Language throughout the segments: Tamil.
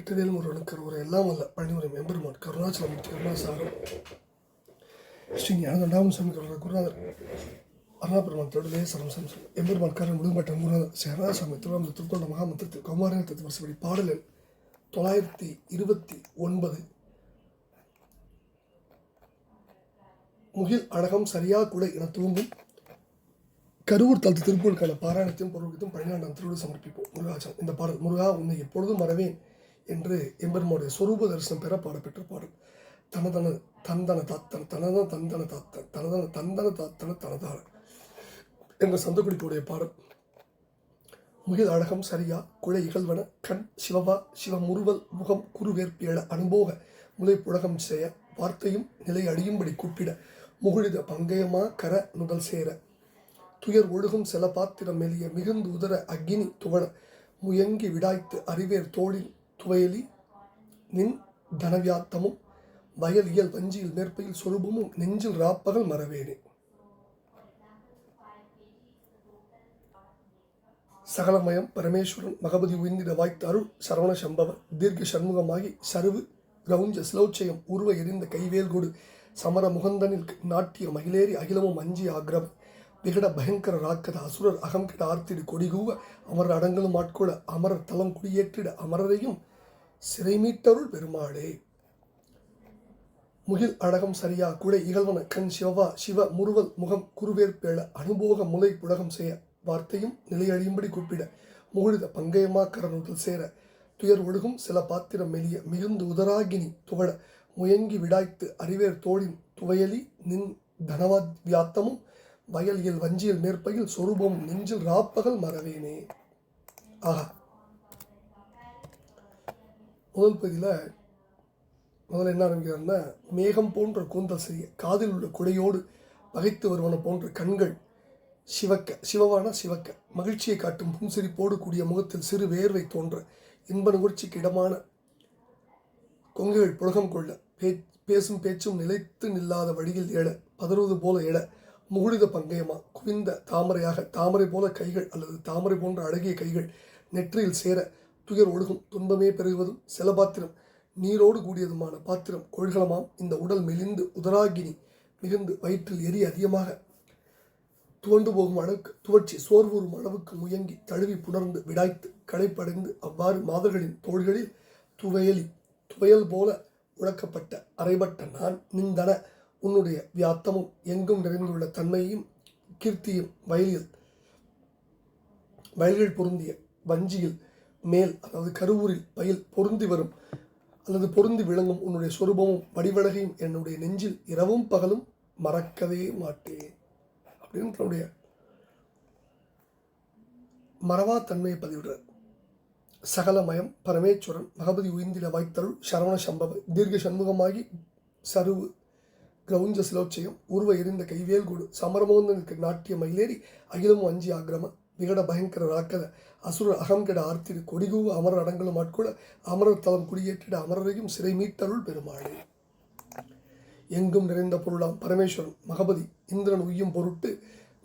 வெற்றிவேல் முருகனுக்கு ஒரு எல்லாம் அல்ல. பழனிமுறை மெம்பெருமான் கருணாச்சலமூர்த்தி கருணாசாரம். ஸ்ரீ ஞானதண்டாமன் சாமி கருணா குருநாதர். அருணாபெருமான் தொழிலே சரம்சம் எம்பெருமான் கரன் முழுமட்ட குருநாதர். சேராசாமி திருவாமூர் திருக்கொண்ட மகாமந்திரத்தில் கௌமாரிய தத்து வருஷப்படி பாடலில் தொள்ளாயிரத்தி இருபத்தி ஒன்பது. முகில் அழகம் சரியா கூட என தூங்கும். கருவூர் தளத்து திருப்பூருக்கான பாராயணத்தையும் பொருளுக்கும் பழனியாண்டாம் திருவிழா சமர்ப்பிப்போம். முருகாச்சலம். இந்த பாடல் முருகா உன்னை எப்பொழுதும் வரவேன். என்று எம்பெருமானுடைய சொரூப தரிசனம் பெற பாடப்பெற்ற பாடல் தனதன தந்தன தாத்தன தனதன தந்தன தாத்தன் தனதன தந்தன தாத்தன தனதான என்ற சந்தகுடிப்புடைய பாடல். முகில் அழகம் சரியா குழை இகழ்வன கண் சிவபா சிவமுருவல் முகம் குருவேற்பியள அனுபோக முலை புழகம் செய்ய வார்த்தையும் நிலை அடியும்படி கூப்பிட முகுழித பங்கயமா கர நுதல் சேர. துயர் ஒழுகும் சில பாத்திரம் மெலிய மிகுந்து உதர அக்னி துவள முயங்கி விடாய்த்து அறிவேர் தோளில் துவையலி நின் தனவியாத்தமும் வயல் இயல் வஞ்சியில் மேற்பையில் சொரூபமும் நெஞ்சில் ராப்பகல் மறவேனே. சகலமயம் பரமேஸ்வரன் மகபதி உயர்ந்திட வாய்த்த அருள் சரவண சம்பவ தீர்க்க சண்முகமாகி சருவு கிரௌஞ்ச சிலோச்சயம் உருவ எரிந்த கைவேல் கொடு சமர முகந்தனில் நாட்டிய மகிழேறி அகிலமும் அஞ்சி ஆக்ரம விகட பயங்கர ராக்கத அசுரர் அகம்கிட ஆர்த்திடு கொடிகூவ அமரர் அடங்கலும் ஆட்கொள்ள அமரர் தலம் குடியேற்றிட அமரரையும் சிறைமீட்டருள் பெருமாளே. முகில் அழகம் சரியா குடை இகழ்வன கண் சிவவா சிவ முருவல் முகம் குருவேற்பேள அனுபோக முலை புலகம் செய்ய வார்த்தையும் நிலையழியும்படி கூப்பிட முகுழித பங்கயமா கரனுதல் சேர துயர் ஒழுகும் சில பாத்திரம் மெலிய மிகுந்து உதராகினி துவள முயங்கி விடாய்த்து அறிவேர் தோழின் துவையலி நின் தனவாத் வியாத்தமும் வயலியல் வஞ்சியல் மேற்பையில் சொரூபம் நெஞ்சில் ராப்பகல் மறவேனே. ஆஹா. முதல் பகுதியில் முதல்ல என்ன ஆரம்பிக்கிறாருன்னா மேகம் போன்ற கூந்தல் செய்ய காதில் உள்ள குடையோடு பகைத்து வருவன போன்ற கண்கள் சிவக்க சிவவான சிவக்க மகிழ்ச்சியை காட்டும் புன்சிரிப்போடு கூடிய முகத்தில் சிறு வேர்வை தோன்ற இன்ப நுகர்ச்சிக்கு இடமான கொங்குகள் புலகம் கொள்ள பே பேசும் பேச்சும் நிலைத்து நில்லாத வழியில் எழ பதறுவது போல எழ முகுடித பங்கயமா குவிந்த தாமரையாக தாமரை போல கைகள் அல்லது தாமரை போன்ற அழகிய கைகள் நெற்றியில் சேர துயர் ஒழுகும் துன்பமே பெருகுவதும் செலபாத்திரம் நீரோடு கூடியதுமான பாத்திரம் கொள்கலமாம். இந்த உடல் மெலிந்து உதராகினி மிகுந்து வயிற்றில் எரி அதிகமாக துவண்டு போகும் அளவுக்கு துவட்சி சோர்வுறும் அளவுக்கு முயங்கி தழுவி புணர்ந்து விடாய்த்து களைப்படைந்து அவ்வாறு மாதர்களின் தோள்களில் துவையலி துவையல் போல உழக்கப்பட்ட அரைபட்ட நான் நிந்தன உன்னுடைய வியாத்தமும் எங்கும் நிறைந்துள்ள தன்மையும் கீர்த்தியும் வயலில் வயல்கள் பொருந்திய வஞ்சியில் மேல் அதாவது கருவூரில் பயில் பொருந்தி வரும் அல்லது பொருந்தி விளங்கும் உன்னுடைய சொரூபமும் வடிவழகையும் என்னுடைய நெஞ்சில் இரவும் பகலும் மறக்கவே மாட்டேன் அப்படின்னு தன்னுடைய மறவா தன்மையை பதிவிடுறார். சகலமயம் பரமேஸ்வரன் மகபதி உயிர்ந்திட வாய்த்தருள் சரவண சம்பவ தீர்க்க சண்முகமாகி சருவு கிரௌஞ்ச சிலோச்சயம் உருவ எரிந்த கைவேல் கூடு சமரமோந்தனுக்கு நாட்டிய மயிலேறி அகிலமும் அஞ்சி ஆக்கிரம விகட பயங்கர ராக்கல அசுர அகம்கெட ஆர்த்திரு கொடிகூ அமர அடங்கலும் ஆட்கொள அமரர் தலம் குடியேற்றிட அமரரையும் சிறை மீட்டருள் பெருமாளே. எங்கும் நிறைந்த பொருளாம் பரமேஸ்வரன் மகபதி இந்திரன் உய்யும் பொருட்டு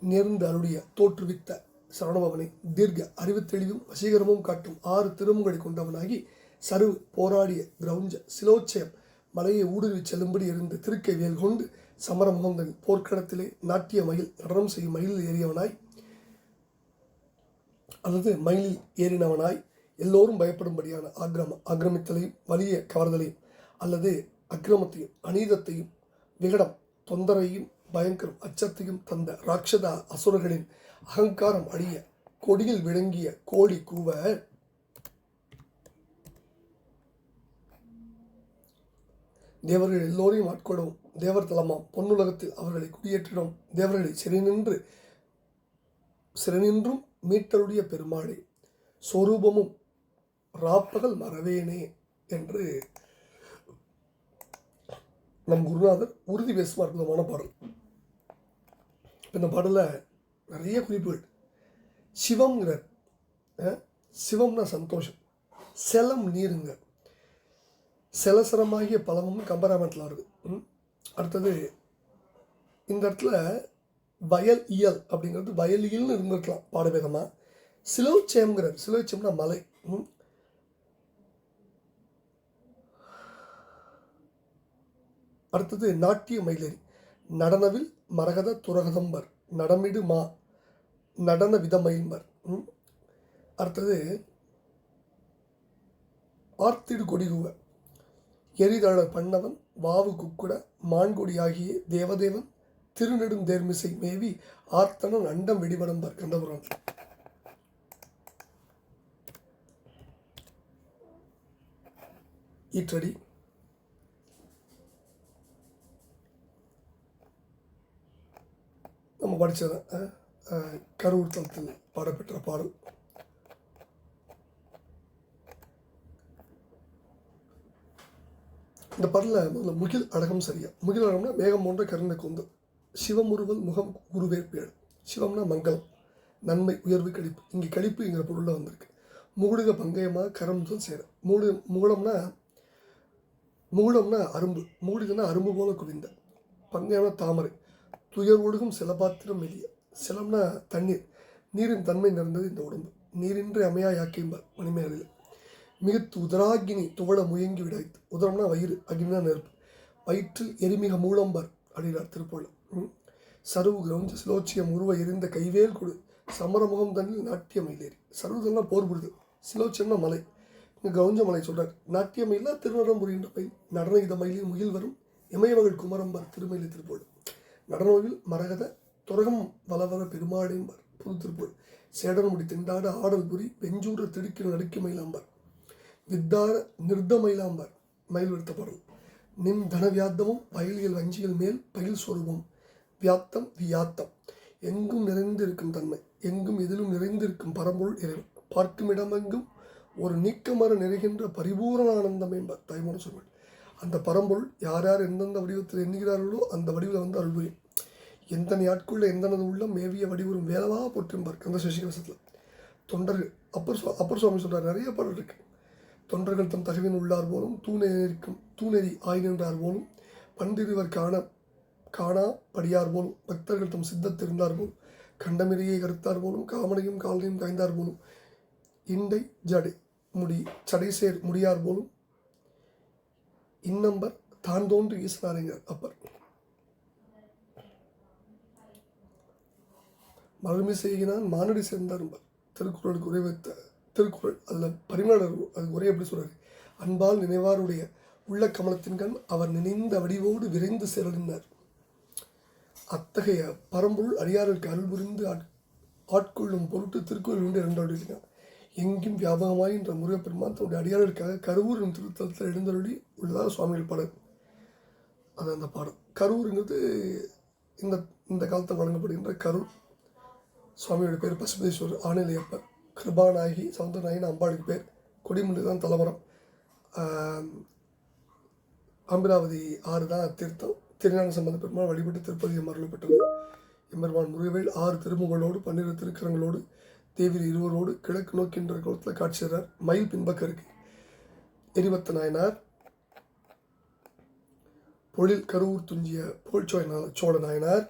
நேர்ந்து அருளிய தோற்றுவித்த சரணபவனை தீர்க்க அறிவு தெளிவும் வசீகரமும் காட்டும் ஆறு திருமுகளை கொண்டவனாகி சருவு போராடிய கிரௌஞ்ச சிலோச்சயம் மலையை ஊடுருவி செல்லும்படி இருந்த திருக்கை வேல் கொண்டு சமர முகந்தன் போர்க்களத்திலே நாட்டிய மயில் நடனம் செய்யும் மயிலில் ஏறியவனாய் அல்லது மயிலில் ஏறினவனாய் எல்லோரும் பயப்படும்படியான ஆக்கிரம ஆக்கிரமித்தலையும் வலிய கவர்தலையும் அல்லது அக்கிரமத்தையும் அநீதத்தையும் விகடம் தொந்தரையும் பயங்கரம் அச்சத்தையும் தந்த ராட்சத அசுரர்களின் அகங்காரம் அழிய கொடியில் விளங்கிய கோழி கூவ. தேவர்கள் எல்லோரையும் ஆட்கொடவும் தேவர் தலமாம். பொன்னுலகத்தில் அவர்களை குடியேற்றிடும் தேவர்களை சிறை நின்று சிறை நின்றும் மீட்டருடைய பெருமாளே சொரூபமும் ராப்பகல் மறவேனே என்று நம் குருநாதர் உறுதி பேசும் அற்புதமான பாடல். இந்த பாடலில் நிறைய குறிப்புகள். சிவம்ங்கிறார். சிவம்னா சந்தோஷம். செலம் நீருங்க செலசரமாகிய பலமும் கம்பராமத்தில் வருது. ம். அடுத்தது இந்த இடத்துல வயல் இயல் அப்படிங்கிறது வயலியல்னு இருந்திருக்கலாம் பாடபேதமாக சிலோச்சேம்ங்கிறது சிலோச்சேம்னா மலை. அடுத்தது நாட்டிய மயிலறி. நடனவில் மரகத துரகதம்பர் நடமிடு மா நடன வித விதமைம்பர் அடுத்தது ஆர்த்திடு கொடிகுவ. எரிதழ பண்ணவன் வாவு குக்குட மான்கொடி ஆகிய தேவதேவன் திருநெடும் தேர்மிசை மேவி ஆர்த்தனன் அண்டம் வெடிவடம்பர் கண்டபுரம் ஈற்றடி. நம்ம படித்தது கரூர் தளத்தில் பாடப்பெற்ற பாடல். இந்த பாடலில் முதல்ல முகில் அழகம் சரியா? முகில் அழகம்னா மேகம் போன்ற கருணை கொந்து சிவமுருவல் முகம் குருவேற்பேடு சிவம்னா மங்களம் நன்மை உயர்வு கழிப்பு. இங்கே கழிப்புங்கிற பொருளில் வந்திருக்கு. முகுடுக பங்கயமாக கரம் முதல் சேர மூடு முகுளம்னா முகுளம்னா அரும்பு. மூடுதுன்னா அரும்பு போல குவிந்த. பங்கயம்னா தாமரை. துயர் ஒழுகும் சிலபாத்திரம் எளிய சிலம்னா தண்ணீர். நீரின் தன்மை நிறைந்தது இந்த உடம்பு. நீரின்றி அமையா யாக்கைம்பார் மணிமேகலையில். மிகுத்து உதராகினி துவள முயங்கி விடாய்த்து. உதரம்னா வயிறு அக்னினா நெருப்பு. வயிற்றில் எரிமிக மூலம்பர் அப்படின்னார் திருப்பள்ளம் சருவு கிரௌஞ்ச சிலோச்சியம் உருவ எரிந்த கைவேல் கொடு. சமரமுகம் தண்ணில் நாட்டிய மயிலேறி சருவுதெல்லாம் போர் புரிது. சிலோச்சியம்னா மலை. இங்கே கவுஞ்ச மலை சொல்கிறார் நாட்டிய மயிலா திருநடம்புரின்ற பை நடன இத மயிலில் முகில் வரும். இமயமகள் குமரம்பர் திருமயிலை திருப்போடு. நடனவில் மரகத துரகம் வளவர பெருமாடேம்பர் புது திருப்போடு சேடன் முடி திண்டாட ஆடல் புரி வெஞ்சூர திடுக்கிற நடுக்கி மயிலாம்பர். வித்தார நிர்த மயிலாம்பர். மயில் விடுத்த பாடல். நிம் தனவியாத்தமும் பயில்கள் வஞ்சிகள் மேல் பயில் சொருபம் வியாத்தம் வியாத்தம். எங்கும் நிறைந்திருக்கும் தன்மை. எங்கும் எதிலும் நிறைந்திருக்கும் பரம்பொருள் இறைவன். பார்க்கும் இடமெங்கும் ஒரு நீக்கமர நிறைகின்ற பரிபூரண ஆனந்தம் என்பார் தாய்மான சொல்வாள் அந்த பரம்பொருள் யார் யார் எந்தெந்த வடிவத்தில் எண்ணுகிறார்களோ அந்த வடிவில் வந்து அருள்புரியும். எந்த நாட்குள்ள எந்தனது உள்ளம் மேவிய வடிவரும் வேலவாக போற்றிருப்பார் கந்த சசிகவசத்தில் தொண்டர்கள் அப்பர் சுவா அப்பர் சுவாமி சொல்றார் நிறைய பாடல் இருக்கு. தொண்டர்கள் தம் தகவின் உள்ளார் போலும் தூணெறிக்கும் தூணெறி ஆய்நின்றார் போலும் பண்டிருவர் காண காணா படியார் போலும் பக்தர்கள் தம் சித்தத்திருந்தார் போலும் கண்டமிரியை கருத்தார் போலும் காமனையும் காலனையும் காய்ந்தார் போலும். இண்டை ஜடை முடி சடைசேர் முடியார் போலும். இன்னம்பர் தான் தோன்று ஈசனாரிங்கர் அப்பர். மறுமை செய்கினான் மானடி சேர்ந்தார் என்பார் திருக்குறளுக்கு உரை வைத்த திருக்குறள் அதில் பரிமாணர் அது உரை எப்படி சொல்கிறார் அன்பால் நினைவாருடைய உள்ள கமலத்தின் கண் அவர் நினைந்த வடிவோடு விரைந்து செல்லினார் அத்தகைய பரம்பொருள் அடியாருக்கு அருள் புரிந்து ஆட்- ஆட்கொள்ளும் பொருட்டு திருக்குறள் உண்டு இரண்டாவது எங்கும் வியாபகமாய் என்ற முருகப்பெருமான் தன்னுடைய அடியார்களுக்காக கரூர் என்ற திருத்தலத்தில் எழுந்தருளி உள்ளதாக சுவாமிகள் பாடல். அது அந்த பாடம் கரூருங்கிறது இந்த இந்த காலத்தில் வழங்கப்படுகின்ற கரூர் சுவாமியோட பேர் பசுபதீஸ்வரர் ஆணிலையப்பர் கிருபாநாயகி சவுந்தரநாயகன் அம்பாளுக்கு பேர். கொடிமுடி தான் தலைவரம் அம்பிராவதி ஆறு தான் தீர்த்தம். திருஞான சம்பந்த பெருமாள் வழிபட்டு திருப்பதி மருள் பெற்றது. எம்பெருமான் முருகவேல் ஆறு திருமுகளோடு பன்னிரு திருக்கரங்களோடு தேவி இருவரோடு கிழக்கு நோக்கின்ற குளத்தில் காட்சியறார். மயில் பின்பக்கம் இருக்கு எரிபத்த நாயனார் பொழில் கருவூர் துஞ்சிய புகழ்ச்சோழ சோழ நாயனார்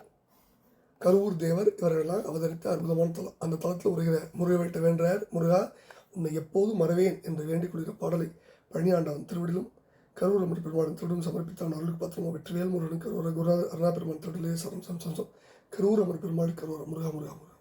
கருவூர் தேவர் இவர்களெல்லாம் அவதரித்த அற்புதமான தலம் அந்த தளத்தில் உரைகிற முருகவேட்ட வேண்டார் முருகா உன்னை எப்போதும் மறவேன் என்று வேண்டிக் கொள்கிற பாடலை பழனியாண்டவன் திருவிடிலும் கரூர் அமர் பெருமாளின் திருவிடும் சமர்ப்பித்த அருளுக்கு பத்திரமா வெற்றிவேல் முருகன் கரூர குரு அருணா பெருமான் திருடலே சரம் சம் சம் சம் கரூர் பெருமாள் கரூர் முருகா முருகா முருகா.